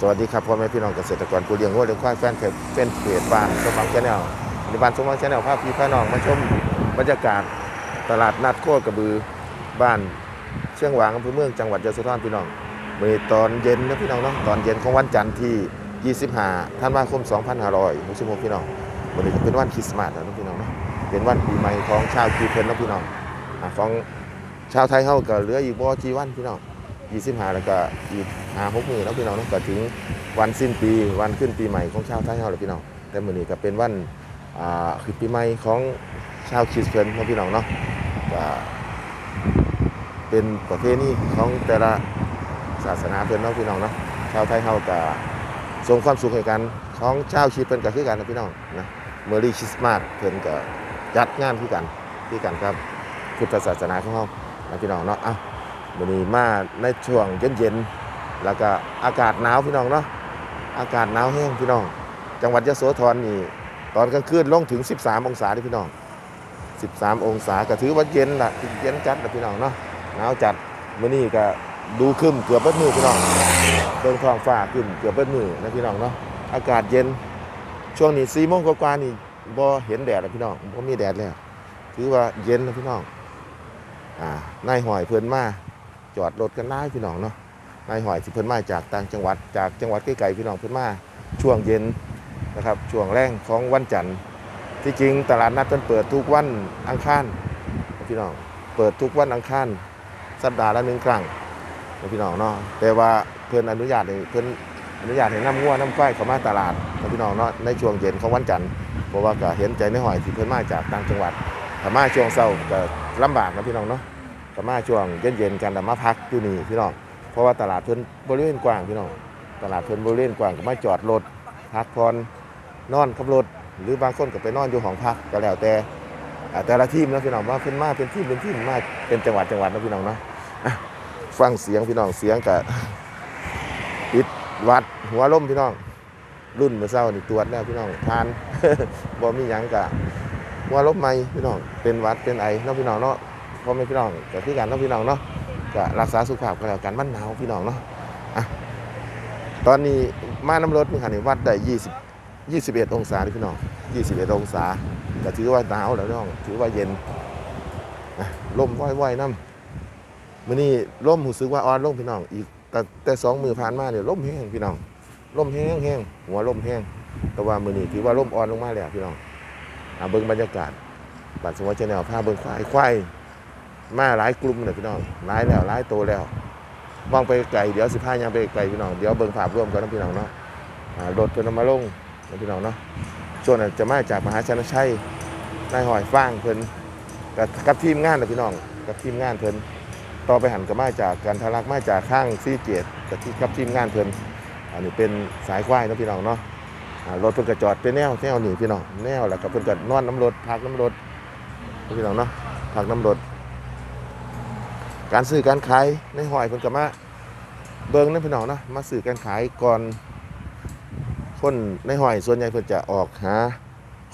สวัสดีครับพ่อแม่พี่น้องเกษตรกรผู้เลี้ยงวัวเลี้ยงควายแฟนเพจแฟนเพจบ้านสมบังแชนแนลในบ้านสมบังแชนแนลพาพี่พาน้องมาชมบรรยากาศตลาดนัดโคกระบือบ้านเชียงหวางอำเภอเมืองจังหวัดยะโสธรพี่น้องเมีตอนเย็นนะพี่น้องเนาะตอนเย็นของวันจันทร์ที่ 25ธันวาคม 2566พี่น้องวันนี้เป็นวันคริสต์มาสแล้วนะพี่น้องเนาะเป็นวันปีใหม่ของชาวคริสเตียนนะพี่น้องอ่าของชาวไทยเฮาก็เหลืออีกบ่กี่วันพี่น้อง 25 แล้วก็อีก5 6มื้อแล้วพี่น้องก็ถึงวันสิ้นปีวันขึ้นปีใหม่ของชาวไทยเฮาแล้วพี่น้องแต่มื้อนี้ก็เป็นวันอ่าคือปีใหม่ของชาวคริสเตียนเนาะพี่น้องเนาะก็เป็นประเพณีของแต่ละศาสนาเพิ่นเนาะพี่น้องเนาะชาวไทยเฮาก็ส่งความสุขให้กันของชาวคริสเพิ่นก็คือกันนะพี่น้องนะเมอรี่คริสต์มาสเพิ่นก็จัดงานคือกันคือกันครับพุทธศาสนาของเฮานะพี่น้องเนาะอะ วันนี้มาในช่วงเย็นๆแล้วก็อากาศหนาวพี่น้องเนาะอากาศหนาวแห้งพี่น้อง จังหวัดยะโสธรนี่ตอนกลางคืนลงถึง 13 องศาที่พี่น้อง 13 องศาก็ถือว่าเย็นละเย็นจัดละพี่น้องเนาะหนาวจัดมื้อนี้ก็ดูครึมเกือบเบิดมือพี่น้องเบิ่งท้องฟ้าขึ้นเกือบเบิดมือนะพี่น้องเนาะอากาศเย็นช่วงนี้4โมงกว่าๆนี่บ่เห็นแดดแล้วพี่น้องบ่มีแดดแล้วถือว่าเย็นนะพี่น้องอ่านายหอยเพิ่นมา จอดรถกันได้พี่น้องเนาะนายหอยที่เพิ่นมาจากต่างจังหวัดจากจังหวัดใกล้ๆพี่น้องเพิ่นมาช่วงเย็นนะครับช่วงแรงของวันจันทร์ที่จริงตลาดนัดเพิ่นเปิดทุกวันอังคารพี่น้องเปิดทุกวันอังคารสัปดาห์ละหนึ่งครั้งพี่น้องเนาะแต่ว่าเพิ่นอนุญาตให้เพิ่นอนุญาตให้น้ำงัวน้ำควายเข้ามาตลาดพี่น้องเนาะในช่วงเย็นของวันจันทร์เพราะว่าก็เห็นใจนายหอยที่เพิ่นมาจากต่างจังหวัดถ้ามาช่วงเช้าก็ลำบากนะพี่น้องเนาะ ก็มาช่วงเย็นๆกันแต่มาพักอยู่นี่พี่น้องเพราะว่าตลาดเพิ่นบริเวณกว้างพี่น้องตลาดเพิ่นบริเวณกว้างก็มาจอดรถพักผ่อนนอนขับรถหรือบางคนก็ไปนอนอยู่ห้องพักก็แล้วแต่แต่ละทีมนะพี่น้องว่าเพิ่นมาเป็นทีมเป็นทีมมาเป็นจังหวัดจังหวัดนะพี่น้องเนาะฟังเสียงพี่น้องเสียงกับปิดวัดหัวล่มพี่น้อง รุ่นเมื่อเช้านี่ตรวจแล้วพี่น้องทานบ่มีหยังกะหัวลบใหม่พี่น้องเป็นวัดเป็นไอเนาะพี่น้องเนาะ พ่อแม่พี่น้องก็คือกันเนาะพี่น้องเนาะก็รักษาสุขภาพกันแล้วกันมันหนาวพี่น้องเนาะอะตอนนี้มาน้ำรถนี่ค่ะนี่วัดได้20 21 องศาพี่น้อง 21 องศาก็ถือว่าหนาวแล้วพี่น้องถือว่าเย็นลมว่อยๆน้ำมื้อนี้ลมรู้สึกว่าอ่อนลงพี่น้อง อีกแต่แต่สองมือผ่านมาเนี่ยลมแห้งพี่น้องลมแห้งแห้งหัวลมแห้งแต่ว่ามื้อนี้ถือว่าลมอ่อนลงมาแล้วพี่น้องอะเบิ่งบรรยากาศบัตรสมวัติแนลพาเบิ่งควายควาย มาหลายกลุ่มเลยพี่น้องหลายแล้วหลายโตแล้วมองไปไกลเดี๋ยวสิพายังไปไกลพี่น้องเดี๋ยวเบิ่งภาพรวมกันนะพี่น้องเนาะรถเพิ่นอมาลงนะพี่น้องเนาะช่วงนั้นจะมาจากมหาชนชัยนายหอยฟางเพิ่นกับกับทีมงานนะพี่น้องกับทีมงานเพิ่นต่อไปหันก็มาจากการทะลักมาจากข้างซีเกียรติกับที่กับทีมงานเพิ่นอันนี้เป็นสายควายนะพี่น้องเนาะรถเพิ่นก็จอดเป็นแนวแนวนี่พี่น้องแนวแล้วก็เพิ่นก็นอนน้ำรถพักน้ำรถพี่น้องเนาะพักน้ำรถ การซื้อการขายในหอยเพิ่นก็มาเบิ่งนะพี่น้องนะมาซื้อการขายก่อนคนในหอยส่วนใหญ่เพิ่นจะออกหา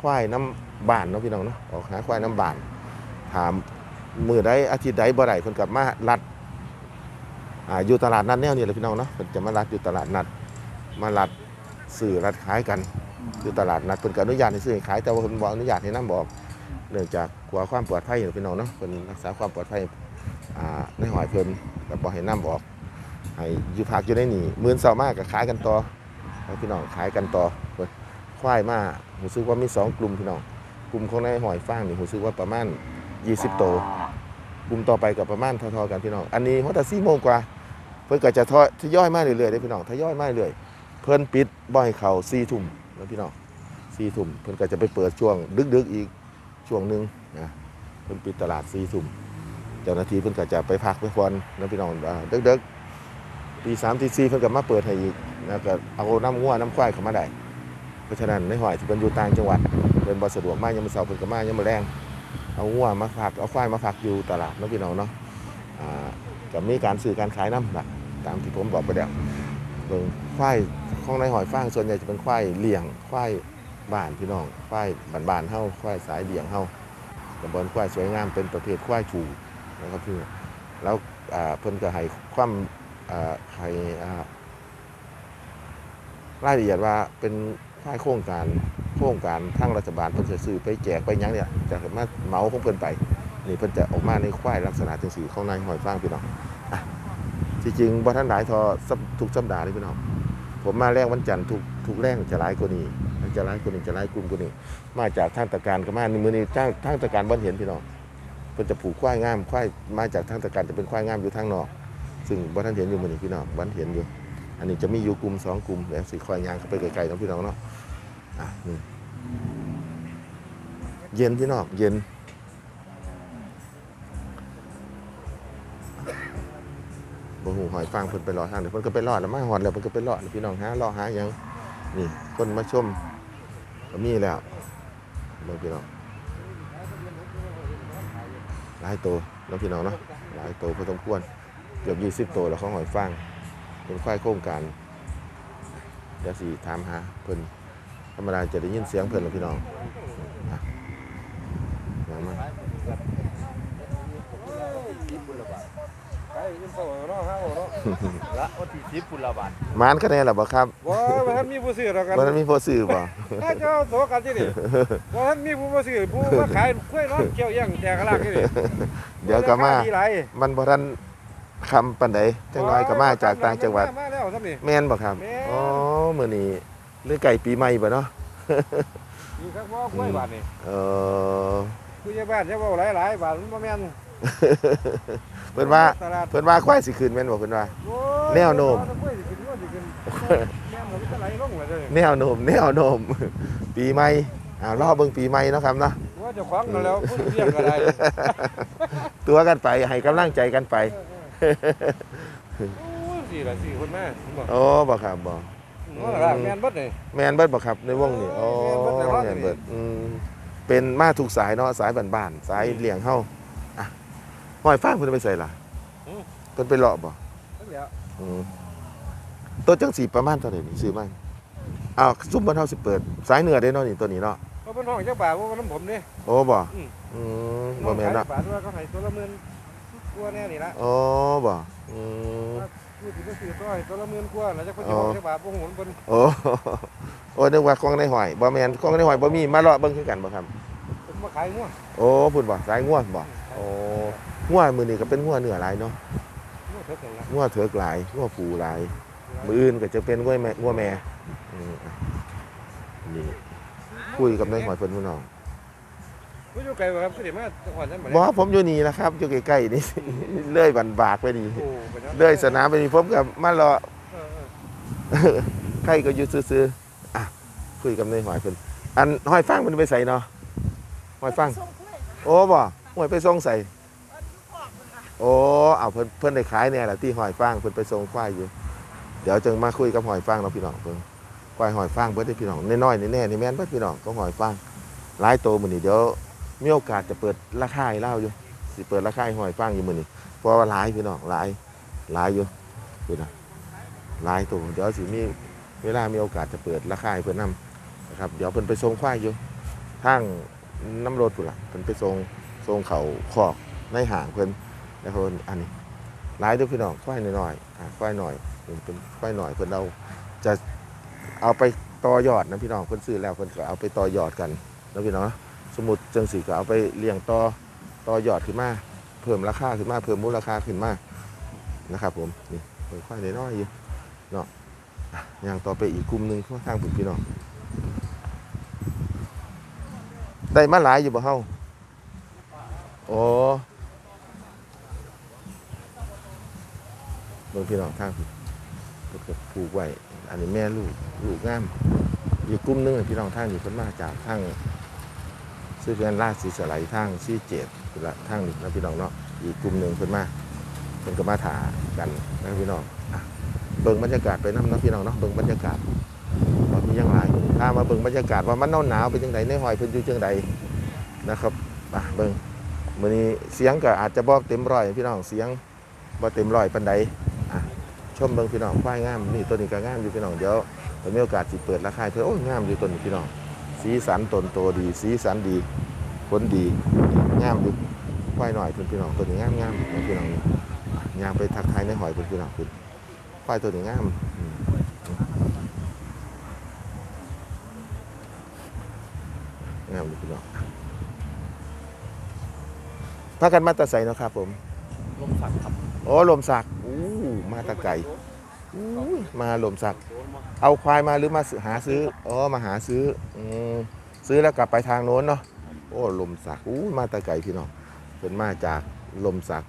ควายน้ำบ้านเนาะพี่น้องเนาะออกหาควายน้ำบ้านถามมือใดอาทิตย์ใดบ่ได้เพิ่นก็มารัดอ่าอยู่ตลาดนัดแนวนี้แหละพี่น้องเนาะเพิ่นจะมารัดอยู่ตลาดนัดมารัดซื้อรัดขายกันอยู่ตลาดนัดเพิ่นก็อนุญาตให้ซื้อให้ขายแต่ว่าเพิ่นบ่อนุญาตให้นํบอกเนื่องจากกลัวความปลอดภัยพี่น้องเนาะเพิ่นรักษาความปลอดภัย อ่าในหอยเพิ่นก็บ่ให้น้ำออกให้อยู่พักอยู่ในนี่มื้อเช้ามากก็ขายกันต่อพี่น้องขายกันต่อเควายมารู้สึกว่ามีสองกลุ่มพี่น้องกลุ่มของในหอยฟางนี่รู้สึกว่าประมาณ20โตวกลุ่มต่อไปก็ประมาณเท่าๆกันพี่น้องอันนี้ฮอดแต่4โมงกว่า เพิ่นก็จะทอทยอยมาเรื่อยๆเด้พี่น้องทยอยมาเรื่อยเพิ่นปิดบ่ให้เข้า4ทุ่มแล้วพี่น้อง4ทุ่มเพิ่นก็จะไปเปิดช่วงดึกๆอีกช่วงหนึ่งนะเพิ่นปิดตลาด4ทุ่ม เจ้าหน้าที่เพิ่นก็จะไปพักไปพรนะพี่น้องเด็กๆตีสามตีสี่เพิ่นก็มาเปิดให้อีกนะก็เอาน้ำงัวน้ำควายเข้ามาได้ เพราะฉะนั้นในหอยที่เพิ่นอยู่ต่างจังหวัดเพิ่นบ่สะดวกมากยามมื้อเช้าเพิ่นก็มายามมื้อแรงเอางัวมาฝากเอาควายมาฝากอยู่ตลาดเนาะพี่น้องเนาะอ่าก็มีการซื้อการขายน้ำล่ะตามที่ผมบอกไปแล้วเบิ่งควายของในหอยฟางส่วนใหญ่จะเป็นควายเลี้ยงควายบ้านพี่น้องควายบ้านๆเฮาควายสายเลี้ยงเฮาก็บ่นควายสวยงามเป็นประเภทควายถู นะครับพี่แล้วเพิ่นก็ให้ความให้รายละเอียดว่าเป็นค่ายโครงการโครงการทางรัฐบาลเพิ่นจะซื้อไปแจกไปยังเนี่ยจะมาเมาของเพิ่นไปนี่เพิ่นจะออกมาในควายลักษณะจังสีของนหอยฟางพี่น้องจริงๆบ่ทันหลายทอทุกสัปดาห์เลยพี่น้องผมมาแรงวันจันทร์ทุกทุกแรงจะหลายกว่านี้จะหลายกว่านี้จะหลายกลุ่มกว่านี้มาจากทางตะการก็มาในมือนี้ทางทางตะการบ่เห็นพี่น้อง พิ่นจะผูกควายงามควายมาจากทางตะการจะเป็นควายงามอยู่ทางนอก ซึ่งบ่ทันเห็นอยู่มื้อนี้พี่น้องบ่ทันเห็นอยู่ อันนี้จะมีอยู่กลุ่มสองกลุ่มแล้วสิคอยยางเข้าไปไกลๆเนาะพี่น้องเนาะอะนี่เย็นพี่น้องเย็นบ่หูหอยฟางเพิ่นไปรอทางเดี๋ยวเพิ่นก็ไปรอดแล้วมาหอดแล้วเพิ่นก็ไปรอดพี่น้องหารอหาหยังนี่คนมาชมก็มีแล้วเบิ่งพี่น้อง หลายตัวน้องพี่น้องเนาะหลายตัวพอสมควรเกือบ20โตแล้วของหอยฟางเป็นควายโครงการเดี๋ยวสิถามหาเพิ่นธรรมดาจะได้ยินเสียงเพิ่นหรอพี่น้องอะมามา ไปยินโซ่เนาะฮะเนาะละวันที่สิบพุนละบาทมานคะแนนแล้วบ่ครับบ่ว่าท่านมีผู้ซื้อแล้วกันบ่ทันมีผู้ซื้อบ่ถ้าเจ้าโสกันที่นี่ว่าท่านมีผู้มาซื้อผู้มาขายกล้วยเนาะเกี่ยวย่างแจกลากที่นี่เดี๋ยวก็มามันบ่ทันคำปานใดจังน้อยก็มาจากต่างจังหวัดแม่นบ่ครับอ๋อมื้อนี้หรือไก่ปีใหม่บ่เนาะมีครับว่ากล้วยบาทนี่เออผู้ใหญ่บ้านจะเว้าหลายๆบาทมันบ่แม่น เพิ่นว่าตลาดเพิ่นว่าควายสิคืนแม่นบ่เพิ่นว่าโอ้ยแนวโน้มกล้วยสิขึ้นว่าสิขึ้นแม่นมันจะไหลลงเลยแนวโน้มแนวโน้มปีใหม่อ้าวรอเบิ่งปีใหม่เนาะครับเนาะว่าเจะคว้าของกันแล้วผู้เลี้ยงก็ได้ตัวกันไปให้กำลังใจกันไปโอ้ยสี่ละสี่คนแม่ผมบอกโอ้บ่ครับบ่ว่าละแม่นเบิดนี่แม่นเบิดบ่ครับในวงนี้อ๋อแม่นเบิดแน่นอนแม่นเบิดอืมเป็นมาทุกสายเนาะสายบ้านๆสายเลี้ยงเฮาอะ หอยฟางเพิ่นไปใส่ล่ะเพิ่นไปเลาะบ่นั่นแหละอืมตัวจังสีประมาณเท่าไหร่นี่ซื้อมาอ้าวซุ่มบ้านเฮาสิเปิด สายเหนือได้เนาะนี่ตัวนี้เนาะเพราะเป็นห้องเจ้าบ่าวว่าน้ำผมนี่โอ้บ่อืมอืมบ่แม่นเนาะบาทว่าเขาให้ตัวละหมื่นกว่าแน่นี่ละโอ้บ่อืม พูดถึงก็คือตัวให้ตัวละหมื่นกว่าแล้วจะเขาจะห้องเจ้าบ่าวพวกหุ่นบนโอ้ โอ้นึกว่าของในหอยบ่แม่นของในหอยบ่มีมาเลาะเบิ่งคือกันบ่ครับเป็นมาขายงัวโอ้พุ่นบ่สายง่วบ่โอ้ ง่วมื้อนี้ก็เป็นง่วเนื้อหลายเนาะงัวเถิดหนึ่งละง่วเถือกหลายง่วผูหลาย มื้ออื่นก็จะเป็นง่วแม่ง่วแม่อืมอะนี่คุยกับนายหอยเพิ่นพี่น้องผู้อยู่ไกลบ่ครับคือเดี๋ยวมาจังหวัดนั้นบ่บ่ผมอยู่นี่แหละครับอยู่ใกล้ๆนี่เลื่อยบันบากไปนี่โอ้ไปนั่นเลื่อยสนามไปนี่ผมกับมารอเออเออใครก็อยู่ซื่อๆอะคุยกับนายหอยเพิ่นอันหอยฟางมันไปใส่เนาะหอยฟางโอ้บ่หอยไปส่งใส่ โอ้เอาเพิ่อนเพิ่นได้ขายเนี่ยแหละที่หอยฟางเพิ่อนไปส่งควายอยู่ เดี๋ยวจึงมาคุยกับหอยฟางเนาพี่น้องเพิ่นควายหอยฟางเบิดได้อพี่น้องน้อยๆแน่ๆนี่แม่นเบิดพี่น้องก็หอยฟางหลายโตมือนี้เดี๋ยวมีโอกาสจะเปิดราคาให้เล่าอยู่สิเปิดราคาให้หอยฟางอยู่มือนี้เพราะว่าหลายพี่น้องหลายหลายอยู่พี่น้องหลายตัวเดี๋ยวสิมีเวลามีโอกาสจะเปิดราคาให้เพิ่อนนํนะครับ เดี๋ยวเพิ่นไปส่งควายอยู่ทางน้ำรถพุ่นละเพิ่นไปส่งส่งเขาคอกในหางเพิ่น แล้วเพิ่นอันนี้หลายด้อพี่น้องควายหน้อยๆอ่าควายน้อยเป็นควายหน่อยเพิ่นเอาจะเอาไปต่อยอดนะพี่น้องเพิ่นซื้อแล้วเพิ่นก็เอาไปต่อยอดกันนะพี่น้องนะสมมุติจังสีก็เอาไปเลี้ยงต่อต่อยอดขึ้นมาเพิ่มราคาขึ้นมาเพิ่มมูลค่าขึ้นมานะครับผมนี่เป็นควายน้อยๆอยู่เนาะอย่างต่อไปอีกกลุ่มหนึ่งข้างๆผมพี่น้องได้มาหลายอยู่บ่เฮาโอ้ เบิ่งพี่น้องทางพี่เพิ่นก็ผูกไว้อันนี้แม่ลูกลูกงามอีกกลุ่มหนึงพี่น้องทางนี้เพิ่นมาจากทางซื้อเพื่อนราชสีสไลด์ทางซีเจ็ดละทางนี้นะพี่น้องเนาะอีกกลุ่มหนึ่งเพิ่นมาเพิ่นก็มาถากันนะพี่น้องเบิ่งบรรยากาศไปนำนาะพี่น้องเนาะเบิ่งบรรยากาศว่ามีหยังหลถ้ามาเบิ่งบรรยากาศว่ามันหนาวๆเป็นจังไดในหอยเพิ่นอยู่จังไดนะครับอะเบิ่งมื้อนี้เสียงก็อาจจะบ่เต็มร้อยพี่น้องเสียงบ่เต็มร้อยปานใด ชมเบิ่งพี่น้องควายงามนี่ตัวนี้ก็งามอยู่พี่น้องเดี๋ยวเรามีโอกาสสิเปิดราคาเพื่อโอ้ยงามอยู่ตัวนี้พี่น้องสีสันตนโตดี สีสันดีผลดีงามอยู่ควายหน่อยเพื่อนพี่น้องตัวนี้งามงามพี่น้องยางไปทักทายในหอยเพื่อนพี่น้องคือควายตัวนี้งามงามอยู่พี่น้องพักกันมาตะไซนะครับผมลมสักครับโอ้ลมสัก มาแตะไก่อู้ยมาลมสัก เอาควายมาหรือมาซื้อหาซื้อ อ๋อ มาหาซื้ออืมซื้อแล้วกลับไปทางโน้นเนาะ โอ้ลมสักอู้มาแตะไก่พี่น้องเป็นมาจากลมสัก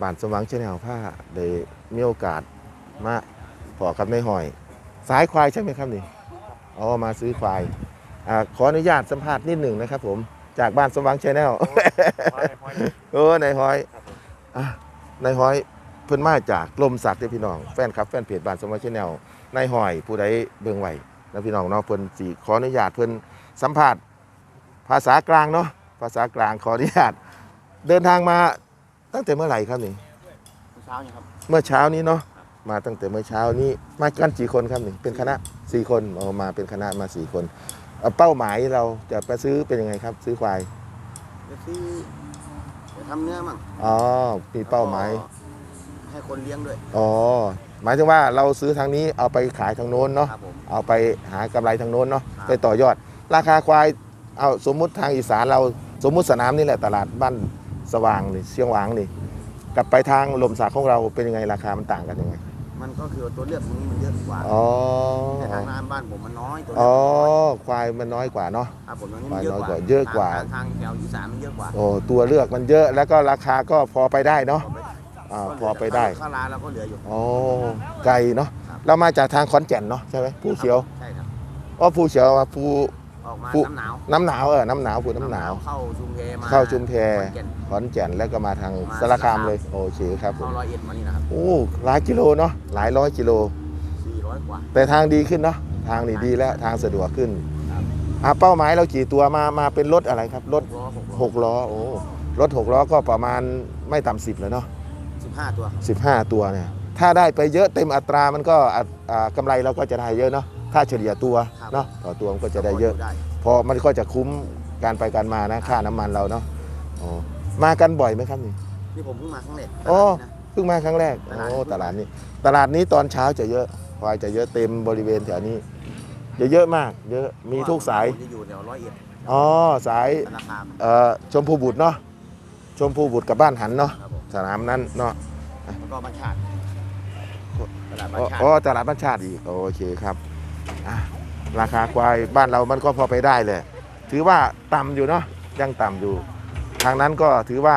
บ้านสว่างชแนลผ้าได้มีโอกาสมาพอกับในหอย สายควายใช่ไหมครับนี่ อ๋อ มาซื้อควายอ่าขออนุญาตสัมภาษณ์นิดหนึ่งนะครับผม จากบ้านสว่างชแนลเออนายฮอยอะนายฮอยเพิ่นมาจากลมสักเด้อพี่น้องแฟนครับแฟนเพจบ้านสมาชิแนลนายฮอยผู้ใดเบิ่งไหวนะพี่น้องเนาะเพิ่นสิขออนุญาตเพิ่นสัมภาษณ์ภาษากลางเนาะภาษากลางขออนุญาตเดินทางมาตั้งแต่เมื่อไหร่ครับนี่เช้านี่ครับเมื่อเช้านี้เนาะมาตั้งแต่เมื่อเช้านี้มากันกี่คนครับนี่เป็นคณะสี่คนเอามาเป็นคณะมาสี่คนเอาเป้าหมายเราจะไปซื้อเป็นยังไงครับ ซื้อควายจะซื้อจะทำเนื้อมั่งอ๋อมีเป้าหมายแล้วก็ ให้คนเลี้ยงด้วย อ๋อ หมายถึงว่าเราซื้อทางนี้เอาไปขายทางโน้นเนาะ ครับผม เอาไปหากำไรทางโน้นเนาะครับ ไปต่อยอด ราคาควาย เอาสมมุติทางอีสานเราสมมุติสนามนี่แหละตลาดบ้านสว่างนี่เชียงหวางนี่กลับไปทางลมสากของเราเป็นยังไงราคามันต่างกันยังไง มันก็คือตัวเลือกตรงนี้มันเยอะกว่าอ๋อ แต่ทางร้านบ้านผมมันน้อยตัวเลือ๋อ อกมันน้อยควายมันน้อยกว่าเนาะ ครับผมตรงนี้มันเยอะกว่าเยอะกว่าทงทางแถวอีสานมันเยอะกว่าโอ้ตัวเลือกมันเยอะแล้วก็ราคาก็พอไปได้เนาะ อ่าพอไปได้ ข้าวร้านเราก็เหลืออยู่ อ๋อไกลเนาะครับ เรามาจากทางขอนแก่นเนาะใช่ไหมผู้เขียวใช่ครับ อ๋อผู้เขียวว่าผู้ออกมาผู้น้ำหนาวน้ำหนาวเออน้ำหนาวผู้น้ำหนาว เข้าชุมเพมาเข้าชุมแพ ขอนแก่น ขอนแก่นแล้วก็มาทางมาสารคามสารคามเลยโอเคครับผเข้ามร้อยเอ็ดมานี่นะครับโอ้หลายกิโลเนาะหลายร้อยกิโล สี่ร้อยกว่า แต่ทางดีขึ้นเนาะทางนี่ดีแล้วทางสะดวกขึ้นครับ อะเป้าหมายเรากี่ตัวมามาเป็นรถอะไรครับรถล้อหกล้อหกล้อโอ้รถหกล้อก็ประมาณไม่ต่ำสิบเลยเนาะ สิบห้าตัวครับสิบห้าตัวเนี่ยถ้าได้ไปเยอะเต็มอัตรามันก็อัตอ่ากำไรเราก็จะได้เยอะเนาะถ้าเฉลี่ยตัวเนาะต่อตัวมันก็จะได้เยอะได้พอมันก็จะคุ้มการไปการมานะค่าน้ำมันเราเนาะอ๋อมากันบ่อยไหมครับนี่นี่ผมเพิ่งมาครั้งแรกโอ้ตลาดนี้นะเพิ่งมาครั้งแรกตลาดโอ้ตลาดนี้ ตลาดนี้ตอนเช้าจะเยอะควายจะเยอะเต็มบริเวณแถวนี้จะเยอะมากเยอะมีทุกสายผมจะอยู่แถวร้อยเอ็ดอ๋อสายธนาคารเอ่อชมพูบุตรเนาะชมพูบุตรกับบ้านหันเนาะครับผมสนามนั้นเนาะ แล้วก็บ้านชาติตลาดบ้าอ๋นอชาติอ๋อตลาดบ้านชาติอีกโอเคครับอะราคาควายบ้านเรามันก็พอไปได้เลย ถือว่าต่ำอยู่เนาะยังต่ำอยู่ ทางนั้นก็ถือว่า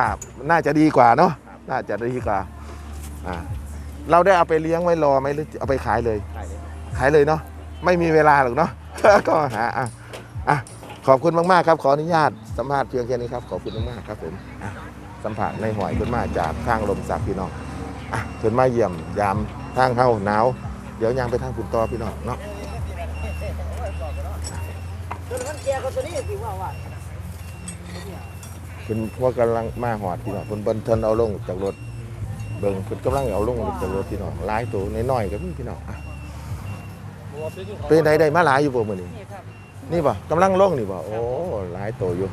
น่าจะดีกว่าเนาะน่าจะดีกว่าอ่าเราได้เอาไปเลี้ยงไว้รอไหมหรือเอาไปขายเลยใช่เลยขายเลยเนาะไม่มีเวลาหรอกเนาะ ก็หาอะอะขอบคุณมากๆครับ ขออนุญาตสัมภาษณ์เพียงแค่นี้ครับ ขอบคุณมากๆครับผมอะสัมผัสในหอยขึ้นมาจากทางลมสักพี่น้อง อะขึ้นมาเยี่ยมยามทางเข้าหนาว เดี๋ยวยังไปทางคุณต่อพี่น้องเนาะเป็นพวกกำลังมาหอดพี่น้องเพิ่นเบิ่นเทินเอาลงจากรถเบิ่งเพิ่นกำลังเอาลงจากรถพี่น้องหลายตัวน้อยๆก็มีพี่น้องอะเป็นใดได้มาหลายอยู่บ่มื้อนี้นี่บ่กำลังลงนี่บ่โอ้หลายโตอยู่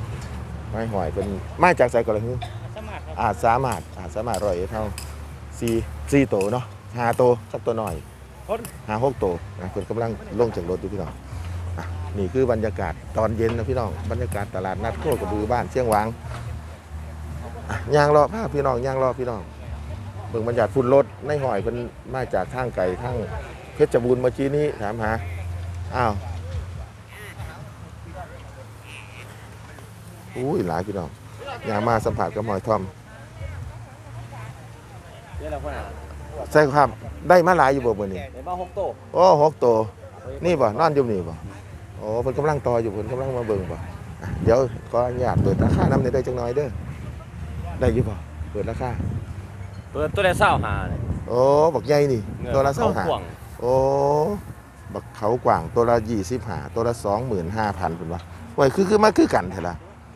ไม้หอยเป็นมาจากไสก็เลยคืออาจสามารถอาจสามารถร้อยเอ็ดเท่า สี่สี่โตเนาะห้าโตสักตัวหน่อยห้าหกโตนะเพิ่นกำลังลงจากรถอยู่พี่น้องอะนี่คือบรรยากาศตอนเย็นนะพี่น้องบรรยากาศตลาดนัดโคกระบือบ้านเชียงหวางอะย่างรอพาพี่น้องย่างรอพี่น้องเบิ่งบรรยากาศฝุ่นรถในหอยเพิ่นมาจากทางไกลทางเพชรบูรณ์เมื่อกี้นี้ถามหาอ้าวอุ้ยหลายพี่น้องอยากมาสัมผัสกับหมอยทอม เดี๋ยวเราคนอะใช่ครับได้มาหลายอยู่บ่มื้อนี้ในบ้านหกโตโอ้หกตัวนี่บ่นอนอยู่นี่บ่โอ้เพิ่นกำลังต่ออยู่เพิ่นกำลังมาเบิ่งบ่อะเดี๋ยวขออนุญาตเปิดราคานำได้จังน้อยเด้อได้อยู่บ่เปิดราคาตัวตัวได้เศร้าหาเนี่ยโอ้บักใหญ่นี่ตัวละเท่าหาขวงโอ้บักเขากว่างตัวละ25ตัวละ25,000พุ่นว่าไว้คือคือมาคือกันแท้ล่ะ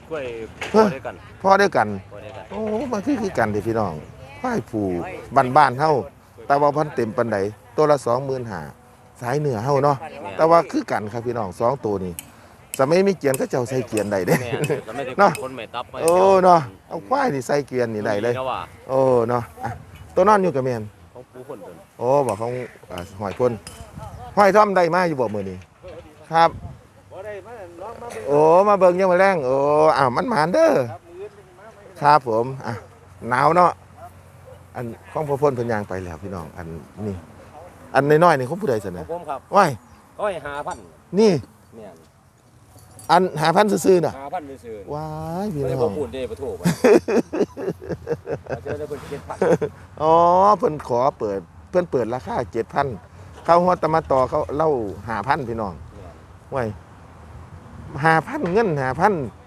กล้วยเฮ้ยด้วยกัน พอได้กันกล้วยด้วยกันโอ้มันคือคือกันเด้พี่น้อง ควายผูบ้านบ้านๆเฮาแต่ว่าพันเต็มปานใดตัวละ25,000สายเหนือเฮาเนาะแต่ว่าคือกันครับพี่น้องสองตัวนี้สมัยมีเกียนก็เจ้าใส่เกียนได้เด้แม่เราไม่ได้เนาะคนไม่ตับไปโอ้เนาะเอาควายนี่ใส่เกียนนี่ได้เลยนะว่าโอ้เนาะอะตัวนอนอยู่กับแม่นของปูคนเดินโอ้บอกของอ่าหอยพ่นหอยท่อมได้มาอยู่บ่มื้อนี้ครับบ่ได้มาน้องมามาเบิ่งโอ้มาเบิ่งยังมาแรงโอ้อ้าวมันหมานเด้อครับมืออื่นเป็นมาไหมครับผมอะหนาวเนาะ อันของพ่อพ่นเพิ่นยางไปแล้วพี่น้องอันนี่อันน้อยๆนี่ของผู้ใดสขอนะงผมครับว้ายก็ให้หาพันนี่ เนี่ยอันหาพันซื่อๆน่ะหาพันไปซื้อว้ายพี่ไม่ได้น้บอองกพูดเด้ประโถไปเอาเจอได้เพิ่นเจ็ดพันอ๋อเพิ่นขอเปิดเพิ่นเปิดราคา7,000เข้าฮอดตะมาต่อเขาเล่า5,000พี่น้องเนี่ยว้าย5,000เงิน5,000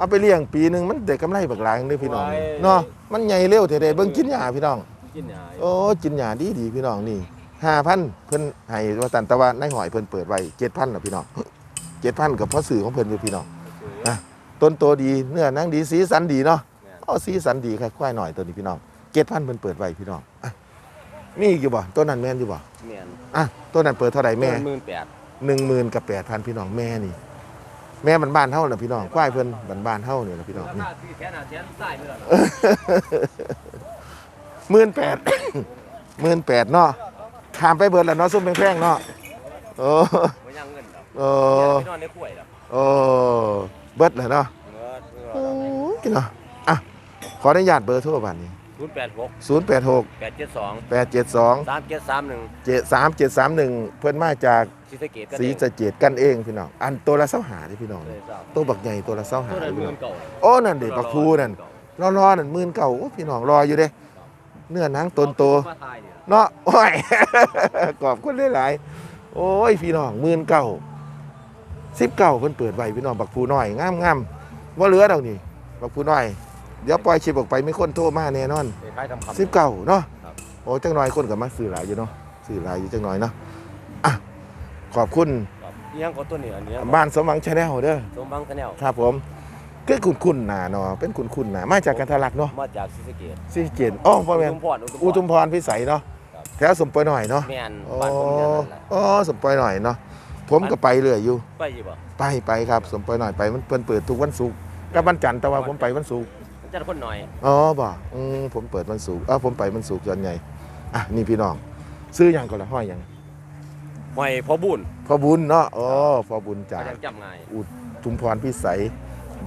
เอาไปเลี้ยงปีหนึงมันได้กำไรบักหลายเด้อพี่น้องเนาะมันใหญ่เร็วเท่เด้เบิ่งกินหญ้าพี่น้อง กินหาโอ้กินหยาดีดีพี่น้องนี่ห้าพันเพิ่นให้ว่าตันแต่ว่าในหอยเพิ่นเปิดไว้เจ็ดพันนะพี่น้องเจ็ดพันกับพ่อสื่อของเพิ่นอยู่พี่น้อง อะ ต้นโตดีเนื้อหนังดีสีสันดีเนาะอ๋อสีสันดีค่ะควายหน่อยตัวนี้พี่น้องเจ็ดพันเพิ่นเปิดไว้พี่น้องอะมีอีกอยู่บ่ต้นนั้นแม่นอยู่บ่เมียนอะต้นนั้นเปิดเท่าไหร่แม่ หมื่นแปดหนึ่งหมื่นกับแปดพันพี่น้องแม่นี่ แม่บันบานๆเฮาน่ะพี่น้องควายเพิ่นบันบานๆเฮาเนี่ล่ะพี่น้องนี่สี่แสนห้าแสนใต้ไม่ได้หรอกหมื่นแปดหมื่นแปดเนาะข้ามไปเบิดแล้วเนาะซุ่มแพงๆเนาะโอ้ไม่ยังเงินหรอกโอ้ไปนอนในป่วยหรอกโอ้เบิดแล้วเนาะเงินโอ้ยเนาะอะขออนุญาตเบอร์โทรบัดนี้ ศูนย์แปดหก0 8 6 แปดเจ็ดสอง8 7 2 สามเจ็ดสามหนึ่ง7 3 7 3 1 เพิ่นมาจากศรีสะเกดกันศรีสะเกดกันเองพี่น้อง อันตัวละเสาหาเด้พี่น้อง เลยทราบตัวบักใหญ่ตัวละเสาหาตัวนั้นพี่เมืน้อองงเก่าโอ้นั่นเด็กบักพูนั่น รอๆนั่นหมื่นเก่าโอ้พี่น้องรออยู่เด้ เนื้อหนังตนโต มาทายเนี่ยเนาะโอ้ย ขอบคุณหลายๆโอ้ย พี่น้องหมื่นเก่าสิบเก่าเพิ่นเปิดไว้พี่น้องบักผูน้อยงามงามว่าเหลือดอกนี่บักผูน้อย เดี๋ยวปล่อยชิปออกไปมีคนโทรมาแน่นอนไปขายทำคำ สิบเก่าเนาะครับ โอ้จังหน่อยคนกับมาซื้อหลายอยู่เนาะซื้อหลายอยู่จังหน่อยเนาะอะขอบคุณครับอิหยังก็ตัวนี้อันเนี้ยบ้านสมหวังชาแนลเด้อสมบังคะแนนครับผมคือคุณคุณหนาเนาะเป็นคุณคุณหนามาจากกันทะลักเนาะมาจากศรีสะเกดซีเจนอ๋อพ่อแม่นอุทุมพรอุทุมพรพิสัยเนาะครับ แถวสมปอยหน่อยเนาะแม่นอ๋อบ้านผมเนี่ยนั่นแหละอ๋อสมปอยหน่อยเนาะผมก็ไปเรื่อยอยู่ ไปอยู่บ่ ไปไปครับ สมปอยหน่อยไปมันเปิดเปิดทุกวันศุกร์กับวันจันทร์แต่ว่าผมไปวันศุกร์มัน จะคนหน่อย อ๋อบ่อืมผมเปิดวันศุกร์เออผมไปวันศุกร์ยันไงอะนี่พี่น้อง ซื้อหยังก่อนละห้อยหยังหอยพอบุญพอบุญเนาะอ๋อพอบุญจากยังจำง่ายทุมพรพิสัย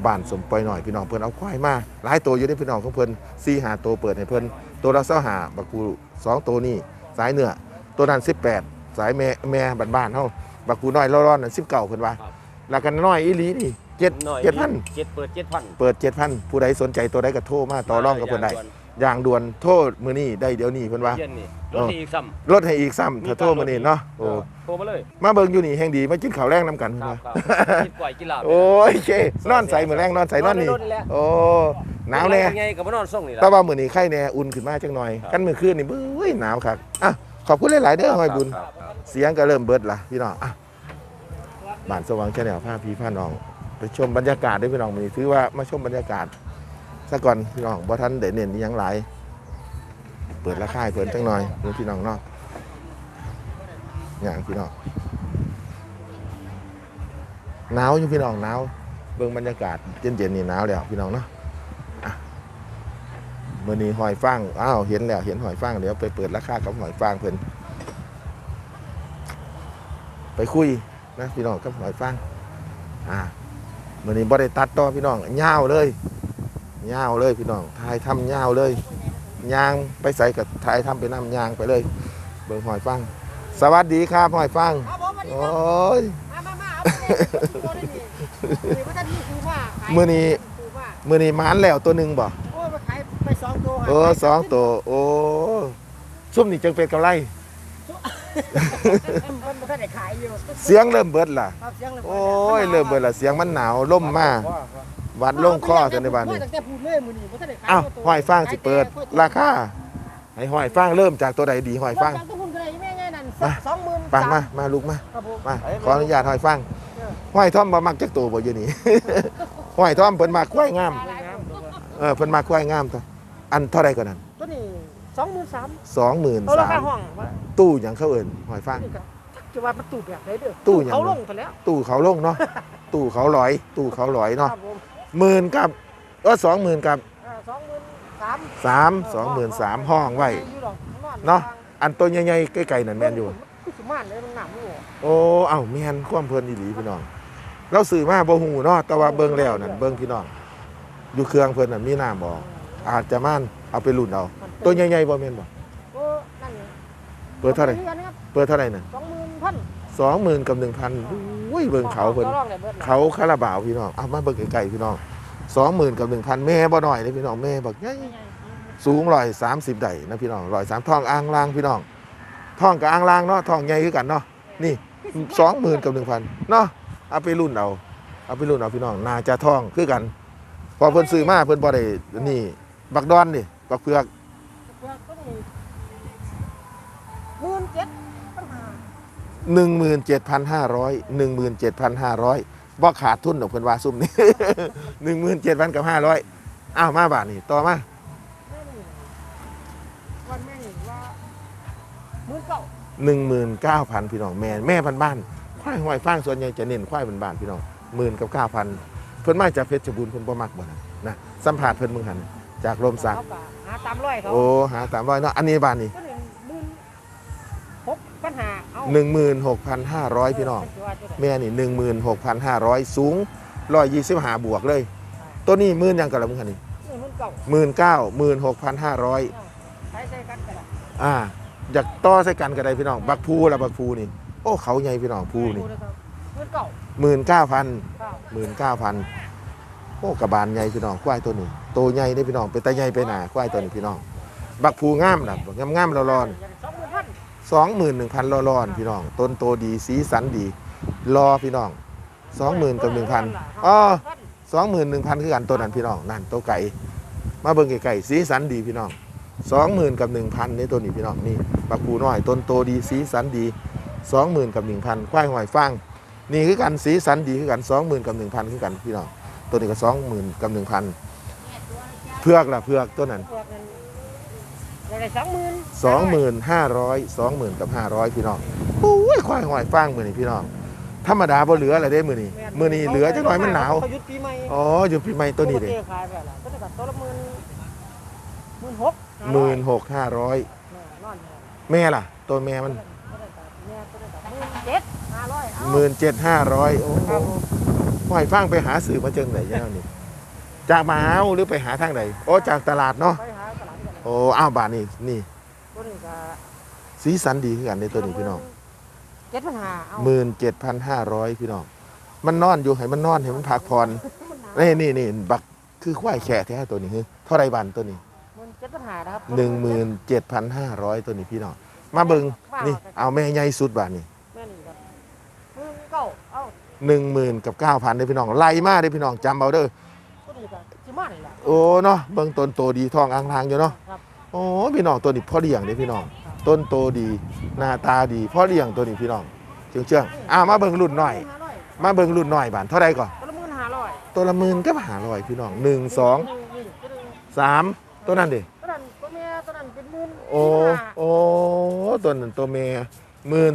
บ้านสมปอยหน่อยพี่น้องเพิ่นเอาควายมาหลายตัวอยู่ในพี่น้องของเพิ่นสี่หาตัวเปิดให้เพิ่นตัวละเศร้าหาบักกูสองตัวนี่สายเหนือตัวนั้นสิบแปดสายแม่แม่บ้านบ้านๆเฮาบักกูน้อยร้อนๆนั่นสิบเก้าเพิ่นว่าครับแล้วกันน้อยอีหลีนี่ เจ็ดหน่อยเจ็ดพันเจ็ดเปิดเจ็ดพันเปิดเจ็ดพันผู้ใดสนใจตัวใดก็โทรมาต่อรองกับเพิ่นได้อย่างด่วนโทษมือนี้ได้เดี๋ยวนี้เพิ่นว่าเย็นนี่รถดีอีกซ้ำลดให้อีกซ้ำถ้าโทรมือนี้เนาะโอ้โทรมาเลยมาเบิ่งอยู่นี่แห่งดีมากินข้าวแรงน้ำกันคเพิ่นรับว่าครับกินก๋วยกินลาบโอ้ยเจ๊นอนใส่มือแรงนอนใส่นอนนี่รถแหละโอ้หนาวแน่ไงกับมานอนส่งนี่แต่ล่ะว่ามื้อนี้ไข้แน่อุ่นขึ้นมาจังหน่อยครับกันมื้อคืนนี่เบ้ยหนาวคักอะขอบคุณหลายๆเด้อหอยบุญครับครับเสียงก็เริ่มเบิดละพี่น้องอะบ้านสว่างแค่แนวผ้าพีผ้าน้อง ไปชมบรรยากาศด้วยพี่น้องมันถือว่ามาชมบรรยากาศซะก่อนพี่น้องบ่ทันได้เน้นยังหลายเปิดราคาให้เพิ่นจังหน่อยนี่พี่น้องเนาะอย่างพี่น้องหนาวอยู่พี่น้องหนาวเบิ่งบรรยากาศเย็นๆนี่หนาวแล้วพี่น้องเนาะอะมื้อนี้หอยฟางอ้าวเห็นแล้วเห็นหอยฟางเดี๋ยวไปเปิดราคากับหอยฟางเพิ่นไปคุยนะพี่น้องกับหอยฟางอ่า มื่อนี้บ่ได้ตัดต่อพี่น้องยาวเลยยาวเลยพี่น้องถ่ายทำยาวเลยยางไปใส่กับถ่ายทำไปน้ำยางไปเลย เบิ่งหอยฟางสวัสดีครับหอยฟางครับผมสวัสดีโอ้ครับยมามามาเอาไปเลยตัวนี้นี่นี่ว่าท่านนี่คือว่าขายมื้อนี้คือว่ามื่อนี้หมานแล้วตัวหนึ่งบ่โอ้ยมาขายไปสองตัวโอ้สองตัวโอ้ซุ่มนี่จังเป็นกำไรมันมัน ก็ได้ขายอยู่เสียงเริ่มเบิดล่ะ ครับเสียงเลยโอ้ยเริ่มเบิดล่ะเสียงมันหนาวล่มมาวัดลงคอจนในบ้านนี้ตั้งแต่พูดเลยมื้อนี้บ่ทันได้ขายอ้าวหอยฟางสิเปิด ราคาให้หอยฟางเริ่มจากตัวใดดีหอยฟางเริ่มจากตัวคุณก็ได้แม่ไงนั่นมาสองหมื่นปังมา มาลูกมาครับผมมาขออนุญาตหอยฟางหอยท่อมบ่มักจักตัวบ่อยู่นี่หอยท่อมเพิ่นมาควายงาม เออเพิ่นมาควายงามตัวอันเท่าใดกว่านั้นตัวนี้สองหมื่นสามเอาราคาห้อง23,000ว่าตู้หยังเขาเอิ้นหอยฟางนี่ก็ จะว่ามันตู้แบบไหนเด้อตู้หยัง เขาลงไปแล้วตู้เขาลงเนาะ ตู้เขาลอย ตู้เขาลอยคเนาะรับผมหมื่นกับเออ20,000กับสองหมื่นสาม3 23,000ห้องไว้อยู่ดอกข้งอกเนาะ อันตัวใหญ่ๆใกล้ๆนั่นแม่นอยู่ คือสิม่านเลยมันหนำอยู่โอ้เอ้าแม่นความเพิ่นอีหลีพี่น้อง เราซื้อมาบ่ฮู้เนาะแต่ว่าเบิ่งแล้วนั่นเบิ่งพี่น้อง อยู่เครื่องเพิ่นน่ะมีน้ำบ่อาจจะม่านเอาไปรุ่นเอาตัวใหญ่ๆบ่แม่นบ่โอ้นั่นไงเปิดเท่าไหร่ดือนนะครับเปิดเท่าไหร่น่ะสองหมื่น พัน20,000กับ1,000อุ้ยเบิ่งเขาเพิ่นต่อรองได้บิดนะเขาคาราบาวพี่น้องเอามาเบิ่งไกลๆพี่น้อง20,000กับ1,000แม่บ่น้อยเด้พี่น้องแม่บักใหญ่สูงร้อยสามสิบได้นะพี่น้องร้อยสามทองอ่างลางพี่น้องทองกับอ่างลางเนาะทองใหญ่คือกันเนาะนี่สองหมื่นกับหนึ่งพันเนาะเอาไปรุ่นเอาเอาไปรุ่นเอาพี่น้องนาจะทองคือกัน พอเพิ่นซื้อมาเพิ่นบ่ได้นี่ บักดอนนี่บักเผือกเพื่อก็มีหมื่นเจ็ด 17,500 17,500บ่ขาดทุนดอกเพิ่นว่าซุ่มนี้ 17,000กับ500อ้าวมาบาทนี่ต่อมาวันแม่หนึ่งว่ามือเก่าหนึ่งหมื่นเก้าพันพี่น้องแม่แม่พันบ้านควายหอยฟางส่วนใหญ่จะเน้นควายพันบ้านพี่น้องหมื่นกับเก้าพันเพิ่นมาจากเพชรบูรณ์เพิ่นบ่มักบ่นะนะสัมผัสเพิ่นมึงหันจากลมสักหาตามร้อยเขาโอ้หาตามร้อยเนาะอันนี้บ้านนี่ ปัญหาเอาหนึ่งหมื่นหกพันห้าร้อยพี่น้อง แม่นี่หนึ่งหมื่นหกพันห้าร้อยสูงร้อยยี่สิบห้าบวกเลย ตัวนี้หมื่นยังกับละมึงคันนี่หนึ่งหมื่นเก้าหมื่นเก้าหมื่นหกพันห้าร้อยใช้ใช้กันกันละอ่าอยากต่อใส่กันก็ได้พี่น้อง บักพูละบักพูนี่ โอ้เขาใหญ่พี่น้องพูนี่หมื่นเก้าหมื่นเก้าพันเก้าหมื่นเก้าพันโอ้กระบาลใหญ่พี่น้องควายตัวนี้โตใหญ่ได้พี่น้องเป็นตาใหญ่ไปหนาควายตัวนี้พี่น้อง บักพูงามนะงามงามๆร้อน สองหมื่นพันสองหมื่นหนึ่งพันร้อนๆพี่น้อง ต้นโตดีสีสันดี รอพี่น้องสองหมื่นกับหนึ่งพันอ๋อสองหมื่นหนึ่งพันคือกันตัวนั้นพี่น้อง นั่นตัวไก่มาเบิ่งไก่ๆสีสันดีพี่น้องสองหมื่นกับหนึ่งพันนี่ตัวนี้พี่น้องนี่ปลาปูน้อย ต้นโตดีสีสันดีสองหมื่นกับหนึ่งพันควายหอยฟางนี่คือกันสีสันดีคือกันสองหมื่นกับหนึ่งพันคือกันพี่น้อง ตัวนี้ก็สองหมื่นกับหนึ่งพันเพือกล่ะเพือกตัวนั้น ได้สองหมื่นสองหมื่นห้าร้อยสองหมื่นกับห้าร้อยพี่น้องโอ้ยควายหอยฟางมือนี่พี่น้องธรรมดาบ่เหลืออะไรได้มือนี่มือนี่เหลือจังหน่อยมันหนาวเขาหยุดปีใหม่อ๋ออยู่ปีใหม่ตัวนี้เลยปกขายไปละก็จะกับตัวละหมื่นหมื่นหกหมื่นหกห้าร้อยนอนแม่ล่ะ ตัวแม่มันเนี่ยตัวละหมื่นเจ็ดห้าร้อยเอาหมื่นเจ็ดห้าร้อยโอ้ครับผมห้อยฟังไปหาสื่อมาเจิงไหนเจ้านี่จากมหาหรือไปหาทางไหนโอ้จากตลาดเนาะ โอ้อ้าวบาทนี่นี่ตัวนี้ก็สีสันดีขึ้นกันในตัวนี้พี่น้องเจ็ดพันห้าเอาหมื่นเจ็ดพันห้าร้อยพี่น้อง มันนอนอยู่ให้มันนอนให้มันพักผ่อนนี่นี่นี่บักคือควายแข่แท้ตัวนี้คือเท่าไรบันตัวนี้หมื่นเจ็ดพันห้านะครับหนึ่งหมื่นเจ็ดพันห้าร้อยตัวนี้พี่น้องมาเบิงนี่เอาแม่ใหญ่สุดบาทนี่แม่นี่ครับหมื่นเก้าเอาหนึ่งหมื่นกับเก้าพันได้อพี่น้องไล่มาได้อพี่น้องจำเอาเด้อตัวนี้ก็สิมานี่แหละ โอ้เนาะเบิ่งต้นโตดีทองอ่างทางอยู่เนาะครับ โอ้พี่น้องตัวนี้พ่อเลี้ยงเด้พี่น้อง ต้นโตดีหน้าตาดีพ่อเลี้ยงตัวนี้พี่น้องเชื่องเชื่องๆอ่ามาเบิ่งรุ่นหน่อย ห้าร้อยมาเบิ่งรุ่นหน่อยบานเท่าไรก่อนตัวละหมื่นห้าร้อยตัวละหมื่นก็หาลอยพี่น้องหนึ่งสองนี่นี่ตัวนึงสามตัวนั้นดิตัวนั้นตัวแม่ตัวนั้นเป็นหมื่นโอ้โอ้ตัวนั้นตัวเมียหมื่น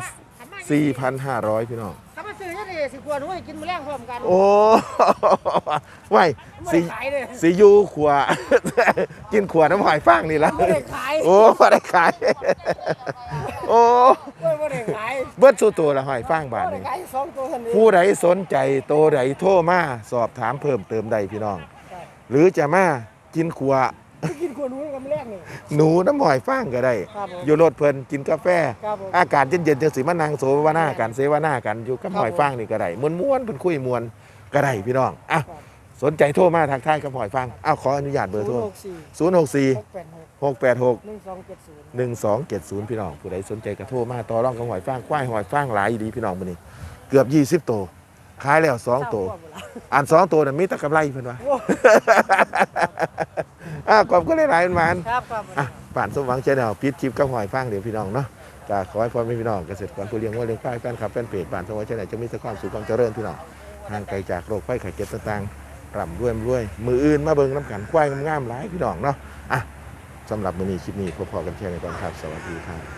สี่พันห้าร้อยพี่น้อง ถ้ามาซื้อจะได้สิควรด้วยกินมื้อแรงพร้อมกันโอ้ไว้ไม่สีได้ขายเลยสียูขว กินขวน้ำหอยฟางนี่ละไม่ได้ขายโอ้พอได้ขาย โอ้ไม่ได้ขายเบิดสู้ตัวละหอยฟางบาทไม่หได้นึงขายสองตัวเท่านี้ผู้ใดสนใจโตใดโทรมาสอบถามเพิ่มเติมใดพี่น้อง หรือจะมากินขว กินควรด้วยกันมื้อแรงนี่หนูน้ำหอยฟางก็ได้ ครับผมอยู่รถเพลินกินกาแฟ ครับผมอากาศเย็นๆจังสิมานั่งโซวนากันเสวนากันอยู่กับหอยฟางนี่ก็ได้ม้วนๆเพิ่นคุยมวนก็ได้พี่น้องอะสนใจโทรมาทางท้ายกับหอยฟางอ้าวขออนุญาตเบอร์โทรศูนย์หกสี่064หกแปดหก686 หนึ่งสองเจ็ดศูนย์ 1270 พี่น้อง ผู้ใดสนใจก็โทรมาต่อรองกับหอยฟางควายหอยฟางหลายดีพี่น้องมื้อนี้ เกือบ 20ตัว ขายแล้ว2ตัว อัน2ตัวน่ะมีแต่กำไรเพิ่นว่าอะขอบคุณหลายๆมันครับครับอะป่านสมหวังชาแนลปิดคลิปกับหอยฟางเดี๋ยวพี่น้องเนาะก็ขอให้พ่อแม่พี่น้องเกษตรกรผู้เลี้ยงวัวเลี้ยงควายแฟนคลับแฟนเพจป่านสมหวังชาแนลจะมีแต่ความสุขความเจริญพี่น้องห่างไกลจากโรคภัยไข้เจ็บต่างๆร่ำรวยรวย มืออื่นมาเบิ่งน้ำกันควายงามๆหลายพี่น้องเนาะอะสำหรับมื้อนี้คลิปนี้พบพอกันแค่ในตอนครับ สวัสดีครับ